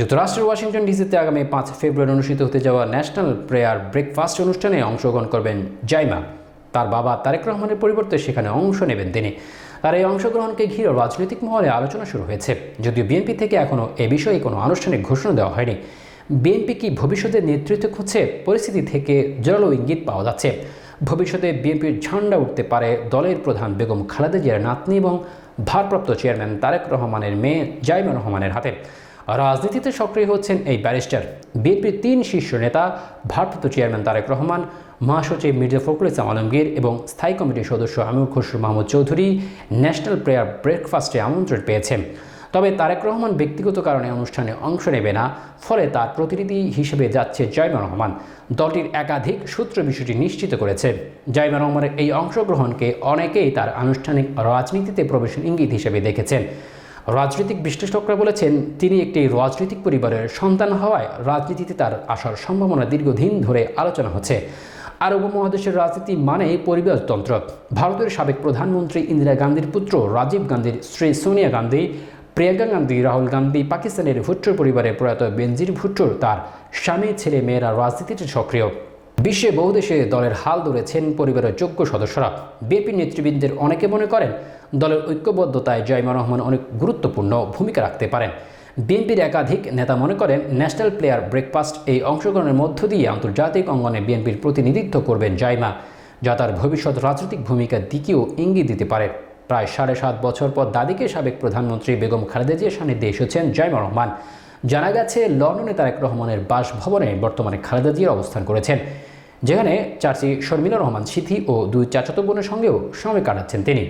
যুক্তরাষ্ট্রের ওয়াশিংটন ডিসিতে আগামী পাঁচ ফেব্রুয়ারি অনুষ্ঠিত হতে যাওয়া ন্যাশনাল প্রেয়ার ব্রেকফাস্ট অনুষ্ঠানে অংশগ্রহণ করবেন জাইমা। তার বাবা তারেক রহমানের পরিবর্তে সেখানে অংশ নেবেন তিনি। তার এই অংশগ্রহণকে ঘিরে রাজনৈতিক মহলে আলোচনা শুরু হয়েছে। যদিও বিএনপি থেকে এখনও এ বিষয়ে কোনো আনুষ্ঠানিক ঘোষণা দেওয়া হয়নি। বিএনপি কি ভবিষ্যতে নেতৃত্ব খুঁজছে? পরিস্থিতি থেকে জোরালো ইঙ্গিত পাওয়া যাচ্ছে। ভবিষ্যতে বিএনপির ঝান্ডা উঠতে পারে দলের প্রধান বেগম খালেদা জিয়ার নাতনি এবং ভারপ্রাপ্ত চেয়ারম্যান তারেক রহমানের মেয়ে জাইমা রহমানের হাতে। রাজনীতিতে সক্রিয় হচ্ছেন এই ব্যারিস্টার। বিএনপির তিন শীর্ষ নেতা, ভারপ্রাপ্ত চেয়ারম্যান তারেক রহমান, মহাসচিব মির্জা ফখরুল ইসলাম আলমগীর এবং স্থায়ী কমিটির সদস্য আমির খসরু মাহমুদ চৌধুরী ন্যাশনাল প্রেয়ার ব্রেকফাস্টে আমন্ত্রণ পেয়েছেন। তবে তারেক রহমান ব্যক্তিগত কারণে অনুষ্ঠানে অংশ নেবে না, ফলে তার প্রতিনিধি হিসেবে যাচ্ছে জয়মা রহমান। দলটির একাধিক সূত্র বিষয়টি নিশ্চিত করেছে। জয়মা রহমানের এই অংশগ্রহণকে অনেকেই তার আনুষ্ঠানিক রাজনীতিতে প্রবেশের ইঙ্গিত হিসেবে দেখেছেন। রাজনৈতিক বিশ্লেষকরা বলেছেন, তিনি একটি রাজনৈতিক পরিবারের সন্তান হওয়ায় রাজনীতিতে তার আসার সম্ভাবনা দীর্ঘদিন ধরে আলোচনা হচ্ছে। আর উপমহাদেশের রাজনীতি মানে পরিবারতন্ত্র ভারতের সাবেক প্রধানমন্ত্রী ইন্দিরা গান্ধীর পুত্র রাজীব গান্ধীর শ্রী সোনিয়া গান্ধী, প্রিয়াঙ্কা গান্ধী, রাহুল গান্ধী, পাকিস্তানের ভুট্টোর পরিবারের প্রয়াত বেনজির ভুট্টোর তার স্বামী, ছেলে, মেয়েরা রাজনীতিতে সক্রিয়। বিশ্বে বহু দেশে দলের হাল ধরেছেন পরিবারের যোগ্য সদস্যরা। বিএনপি নেতৃবৃন্দের অনেকে মনে করেন, দলের ঐক্যবদ্ধতায় জয়মা রহমান অনেক গুরুত্বপূর্ণ ভূমিকা রাখতে পারেন। বিএনপির একাধিক নেতা মনে করেন, ন্যাশনাল প্লেয়ার ব্রেকফাস্ট এই অংশগ্রহণের মধ্য দিয়ে আন্তর্জাতিক অঙ্গনে বিএনপির প্রতিনিধিত্ব করবেন জাইমা, যা তার ভবিষ্যৎ রাজনৈতিক ভূমিকার দিকেও ইঙ্গিত দিতে পারে। প্রায় সাড়ে সাত বছর পর দাদিকে সাবেক প্রধানমন্ত্রী বেগম খালেদা জিয়ার সান্নিধ্যে এসেছেন জাইমা রহমান। জানা গেছে, লন্ডনে তারেক রহমানের বাসভবনে বর্তমানে খালেদা জিয়ার অবস্থান করেছেন। যেখানে চার্চি শর্মিলা রহমান সিথি ও দুই চাচাতো বোনের সঙ্গেও সময় কাটাচ্ছেন তিনি।